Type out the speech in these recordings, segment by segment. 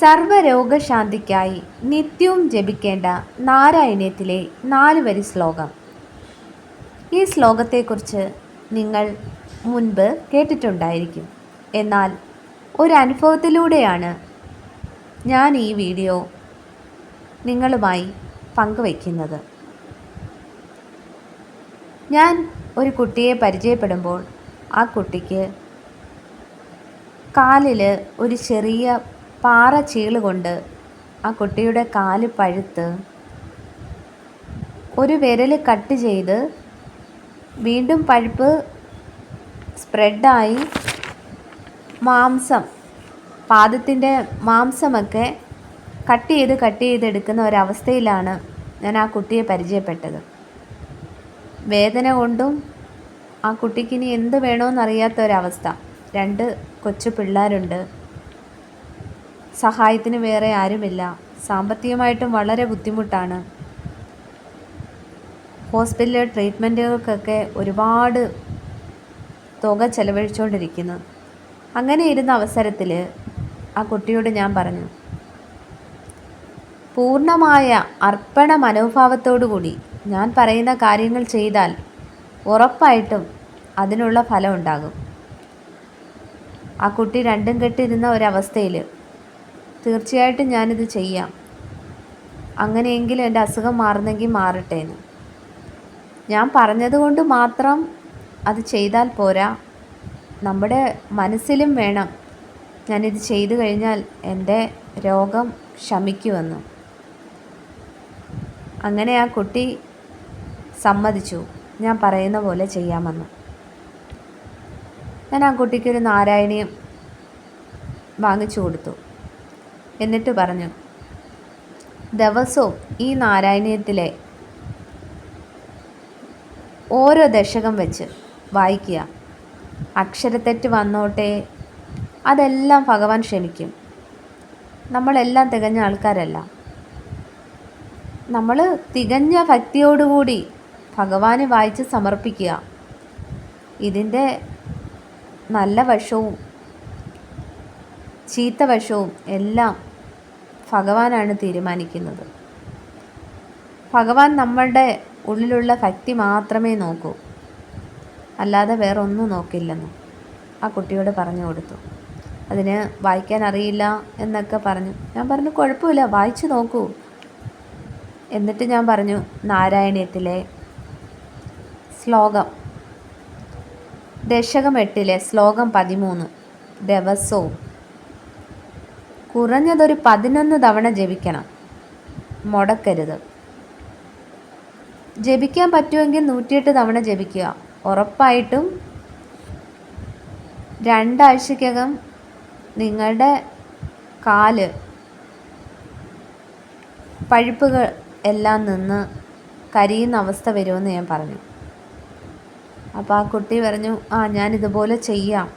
സർവരോഗശാന്തിക്കായി നിത്യവും ജപിക്കേണ്ട നാരായണീയത്തിലെ നാല് വരി ശ്ലോകം. ഈ ശ്ലോകത്തെക്കുറിച്ച് നിങ്ങൾ മുൻപ് കേട്ടിട്ടുണ്ടായിരിക്കും. എന്നാൽ ഒരു അനുഭവത്തിലൂടെയാണ് ഞാൻ ഈ വീഡിയോ നിങ്ങളുമായി പങ്കുവയ്ക്കുന്നത്. ഞാൻ ഒരു കുട്ടിയെ പരിചയപ്പെടുമ്പോൾ ആ കുട്ടിക്ക് കാലിൽ ഒരു ചെറിയ പാറ ചീൾ കൊണ്ട് ആ കുട്ടിയുടെ കാൽ പഴുത്ത് ഒരു വിരൽ കട്ട് ചെയ്ത് വീണ്ടും പഴുപ്പ് സ്പ്രെഡായി മാംസം പാദത്തിന്റെ മാംസമൊക്കെ കട്ട് ചെയ്ത് കട്ട് ചെയ്തെടുക്കുന്ന ഒരവസ്ഥയിലാണ് ഞാൻ ആ കുട്ടിയെ പരിചയപ്പെട്ടത്. വേദന കൊണ്ടും ആ കുട്ടിക്ക് ഇനി എന്ത് വേണമെന്നറിയാത്ത ഒരവസ്ഥ. രണ്ട് കൊച്ചു പിള്ളേരുണ്ട്. സഹായത്തിന് വേറെ ആരുമില്ല. സാമ്പത്തികമായിട്ടും വളരെ ബുദ്ധിമുട്ടാണ്. ഹോസ്പിറ്റലിലെ ട്രീറ്റ്മെന്റുകൾക്കൊക്കെ ഒരുപാട് തുക ചെലവഴിച്ചുകൊണ്ടിരിക്കുന്നു. അങ്ങനെ ഇരുന്ന അവസരത്തിൽ ആ കുട്ടിയോട് ഞാൻ പറഞ്ഞു പൂർണമായ അർപ്പണ മനോഭാവത്തോടു കൂടി ഞാൻ പറയുന്ന കാര്യങ്ങൾ ചെയ്താൽ ഉറപ്പായിട്ടും അതിനുള്ള ഫലം ഉണ്ടാകും. ആ കുട്ടി രണ്ടും കെട്ടിരുന്ന ഒരവസ്ഥയിൽ തീർച്ചയായിട്ടും ഞാനിത് ചെയ്യാം. അങ്ങനെയെങ്കിലും എന്റെ അസുഖം മാറുന്നെങ്കിൽ മാറട്ടെ എന്ന് ഞാൻ പറഞ്ഞതുകൊണ്ട് മാത്രം അത് ചെയ്താൽ പോരാ. നമ്മുടെ മനസ്സിലും വേണം ഞാനിത് ചെയ്തു കഴിഞ്ഞാൽ എന്റെ രോഗം ശമിക്കുമെന്ന്. അങ്ങനെ ആ കുട്ടി സമ്മതിച്ചു. ഞാൻ പറയുന്ന പോലെ ചെയ്യാമെന്ന്. ഞാൻ ആ കുട്ടിക്കൊരു നാരായണീയം വാങ്ങിച്ചു കൊടുത്തു. എന്നിട്ട് പറഞ്ഞു ദിവസവും ഈ നാരായണീയത്തിലെ ഓരോ ദശകം വെച്ച് വായിക്കുക. അക്ഷരത്തെറ്റ് വന്നോട്ടെ. അതെല്ലാം ഭഗവാൻ ക്ഷമിക്കും നമ്മളെല്ലാം തികഞ്ഞ ആൾക്കാരല്ല. നമ്മൾ തികഞ്ഞ ഭക്തിയോടുകൂടി ഭഗവാന് വായിച്ച് സമർപ്പിക്കുക. ഇതിന്റെ നല്ല വശവും ചീത്ത വശവും എല്ലാം ഭഗവാനാണ് തീരുമാനിക്കുന്നത്. ഭഗവാൻ നമ്മളുടെ ഉള്ളിലുള്ള ഭക്തി മാത്രമേ നോക്കൂ. അല്ലാതെ വേറെ ഒന്നും നോക്കില്ലെന്ന് ആ കുട്ടിയോട് പറഞ്ഞു കൊടുത്തു. അതിന് വായിക്കാൻ അറിയില്ല എന്നൊക്കെ പറഞ്ഞു. ഞാൻ പറഞ്ഞു കുഴപ്പമില്ല വായിച്ചു നോക്കൂ. എന്നിട്ട് ഞാൻ പറഞ്ഞു നാരായണീയത്തിലെ ശ്ലോകം ദശകം എട്ടിലെ ശ്ലോകം പതിമൂന്ന് ദിവസവും കുറഞ്ഞതൊരു പതിനൊന്ന് തവണ ജപിക്കണം. മുടക്കരുത്. ജപിക്കാൻ പറ്റുമെങ്കിൽ നൂറ്റിയെട്ട് തവണ ജപിക്കുക. ഉറപ്പായിട്ടും രണ്ടാഴ്ചക്കകം നിങ്ങളുടെ കാൽ പഴുപ്പുകൾ എല്ലാം നിന്ന് കരിയുന്ന അവസ്ഥ വരുമെന്ന് ഞാൻ പറഞ്ഞു. അപ്പോൾ ആ കുട്ടി പറഞ്ഞു ആ ഞാൻ ഇതുപോലെ ചെയ്യാം.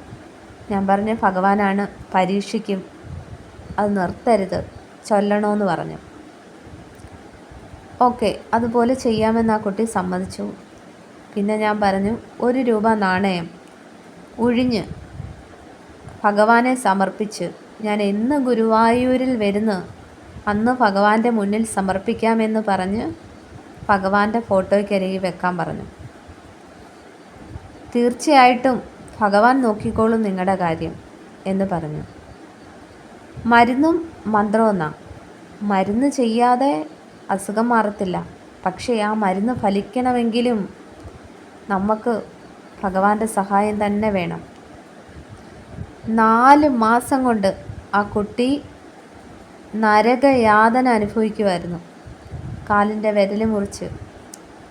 ഞാൻ പറഞ്ഞു ഭഗവാനാണ് പരീക്ഷിക്കും. അത് നിർത്തരുത്. ചൊല്ലണമെന്ന് പറഞ്ഞു. ഓക്കെ അതുപോലെ ചെയ്യാമെന്ന് ആ കുട്ടി സമ്മതിച്ചു. പിന്നെ ഞാൻ പറഞ്ഞു ഒരു രൂപ നാണയം ഉഴിഞ്ഞ് ഭഗവാനെ സമർപ്പിച്ച് ഞാൻ എന്ന് ഗുരുവായൂരിൽ വരുന്ന അന്ന് ഭഗവാന്റെ മുന്നിൽ സമർപ്പിക്കാമെന്ന് പറഞ്ഞ് ഭഗവാന്റെ ഫോട്ടോയ്ക്കരികിൽ വെക്കാൻ പറഞ്ഞു. തീർച്ചയായിട്ടും ഭഗവാൻ നോക്കിക്കോളും നിങ്ങളുടെ കാര്യം എന്ന് പറഞ്ഞു. മരുന്നും മന്ത്രവുമെന്നാ മരുന്ന് ചെയ്യാതെ അസുഖം മാറത്തില്ല. പക്ഷേ ആ മരുന്ന് ഫലിക്കണമെങ്കിലും നമുക്ക് ഭഗവാന്റെ സഹായം തന്നെ വേണം. നാല് മാസം കൊണ്ട് ആ കുട്ടി നരകയാതന അനുഭവിക്കുമായിരുന്നു കാലിന്റെ വിരൽ മുറിച്ച്.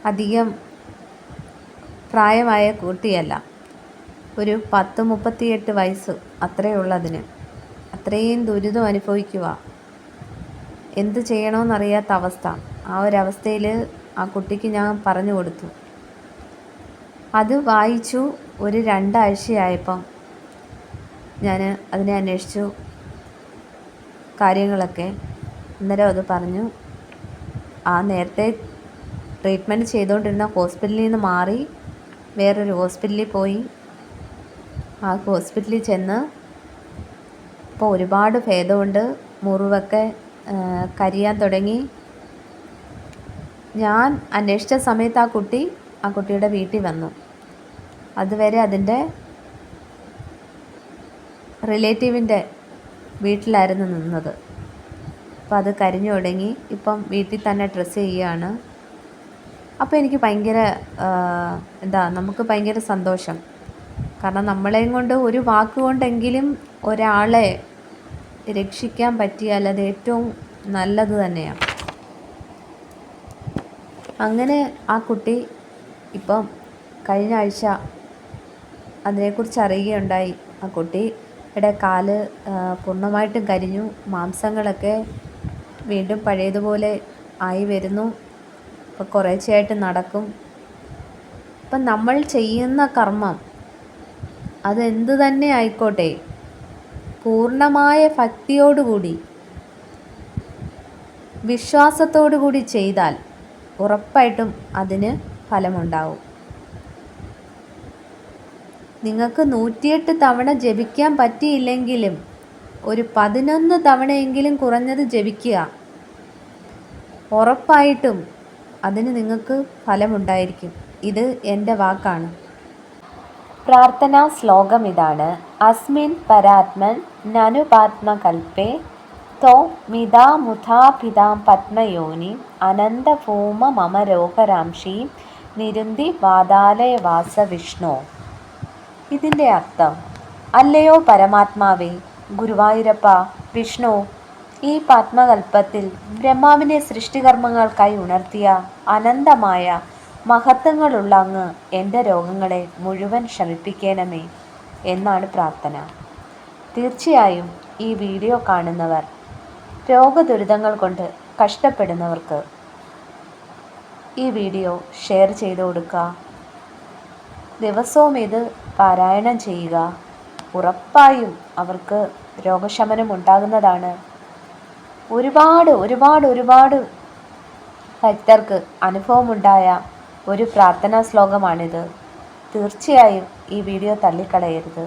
അധികം പ്രായമായ കുട്ടിയല്ല. ഒരു പത്ത് മുപ്പത്തിയെട്ട് വയസ്സ് അത്രയേ ഉള്ളതിന് അത്രയും ദുരിതം അനുഭവിക്കുക എന്ത് ചെയ്യണമെന്നറിയാത്ത അവസ്ഥ. ആ ഒരവസ്ഥയിൽ ആ കുട്ടിക്ക് ഞാൻ പറഞ്ഞു കൊടുത്തു. അത് വായിച്ചു ഒരു രണ്ടാഴ്ചയായപ്പം ഞാൻ അതിനെ അന്വേഷിച്ചു കാര്യങ്ങളൊക്കെ. അന്നേരം അത് പറഞ്ഞു. ആ നേരത്തെ ട്രീറ്റ്മെന്റ് ചെയ്തുകൊണ്ടിരുന്ന ഹോസ്പിറ്റലിൽ നിന്ന് മാറി വേറൊരു ഹോസ്പിറ്റലിൽ പോയി. ആ ഹോസ്പിറ്റലിൽ ചെന്ന് ഇപ്പോൾ ഒരുപാട് ഭേദമുണ്ട്. മുറിവൊക്കെ കരിയാൻ തുടങ്ങി. ഞാൻ അന്വേഷിച്ച സമയത്ത് ആ കുട്ടി ആ കുട്ടിയുടെ വീട്ടിൽ വന്നു. അതുവരെ അതിന്റെ റിലേറ്റീവിന്റെ വീട്ടിലായിരുന്നു നിന്നത്. അപ്പോൾ അത് കരിഞ്ഞു തുടങ്ങി ഇപ്പം വീട്ടിൽ തന്നെ ഡ്രസ്സ് ചെയ്യുകയാണ്. അപ്പോൾ എനിക്ക് ഭയങ്കര എന്താ നമുക്ക് ഭയങ്കര സന്തോഷം. കാരണം നമ്മളെയും കൊണ്ട് ഒരു വാക്കുകൊണ്ടെങ്കിലും ഒരാളെ രക്ഷിക്കാൻ പറ്റിയാൽ അത് ഏറ്റവും നല്ലത് തന്നെയാണ് അങ്ങനെ ആ കുട്ടി ഇപ്പം കഴിഞ്ഞ ആഴ്ച അതിനെക്കുറിച്ച് അറിയുകയുണ്ടായി. ആ കുട്ടിയുടെ കാൽ പൂർണമായിട്ടും കരിഞ്ഞു. മാംസങ്ങളൊക്കെ വീണ്ടും പഴയതുപോലെ ആയി വരുന്നു. ഇപ്പം കുറേശ്ശെയായിട്ട് നടക്കും. ഇപ്പം നമ്മൾ ചെയ്യുന്ന കർമ്മം അതെന്തു തന്നെ ആയിക്കോട്ടെ. പൂർണമായ ഭക്തിയോടുകൂടി വിശ്വാസത്തോടുകൂടി ചെയ്താൽ ഉറപ്പായിട്ടും അതിന് ഫലമുണ്ടാവും. നിങ്ങൾക്ക് നൂറ്റിയെട്ട് തവണ ജപിക്കാൻ പറ്റിയില്ലെങ്കിലും ഒരു പതിനൊന്ന് തവണയെങ്കിലും കുറഞ്ഞത് ജപിക്കുക. ഉറപ്പായിട്ടും അതിന് നിങ്ങൾക്ക് ഫലമുണ്ടായിരിക്കും. ഇത് എന്റെ വാക്കാണ്. പ്രാർത്ഥനാ ശ്ലോകം ഇതാണ്. അസ്മിൻ പരാത്മൻ നനു നനുപാത്മകൽപ്പേ തോ മിതാമുധാഭിതാം പത്മയോനി അനന്തഭൂമ മമ രോഗരാംശി നിരുന്തി വാതാലയവാസ വിഷ്ണു ഇതിന്റെ അർത്ഥം അല്ലയോ പരമാത്മാവേ ഗുരുവായൂരപ്പ വിഷ്ണു ഈ പത്മകൽപ്പത്തിൽ ബ്രഹ്മാവിനെ സൃഷ്ടികർമ്മങ്ങൾക്കായി ഉണർത്തിയ അനന്തമായ മഹത്വങ്ങളുള്ള അങ്ങ് എന്റെ രോഗങ്ങളെ മുഴുവൻ ശമിപ്പിക്കണമേ. എന്നാണ് പ്രാർത്ഥന. തീർച്ചയായും ഈ വീഡിയോ കാണുന്നവർ രോഗദുരിതങ്ങൾ കൊണ്ട് കഷ്ടപ്പെടുന്നവർക്ക് ഈ വീഡിയോ ഷെയർ ചെയ്ത് കൊടുക്കുക. ദിവസവും ഇത് പാരായണം ചെയ്യുക. ഉറപ്പായും അവർക്ക് രോഗശമനം ഉണ്ടാകുന്നതാണ്. ഒരുപാട് ഒരുപാട് ഒരുപാട് ഭക്തർക്ക് അനുഭവമുണ്ടായ ഒരു പ്രാർത്ഥനാ ശ്ലോകമാണിത്. തീർച്ചയായും ഈ വീഡിയോ തള്ളിക്കളയരുത്.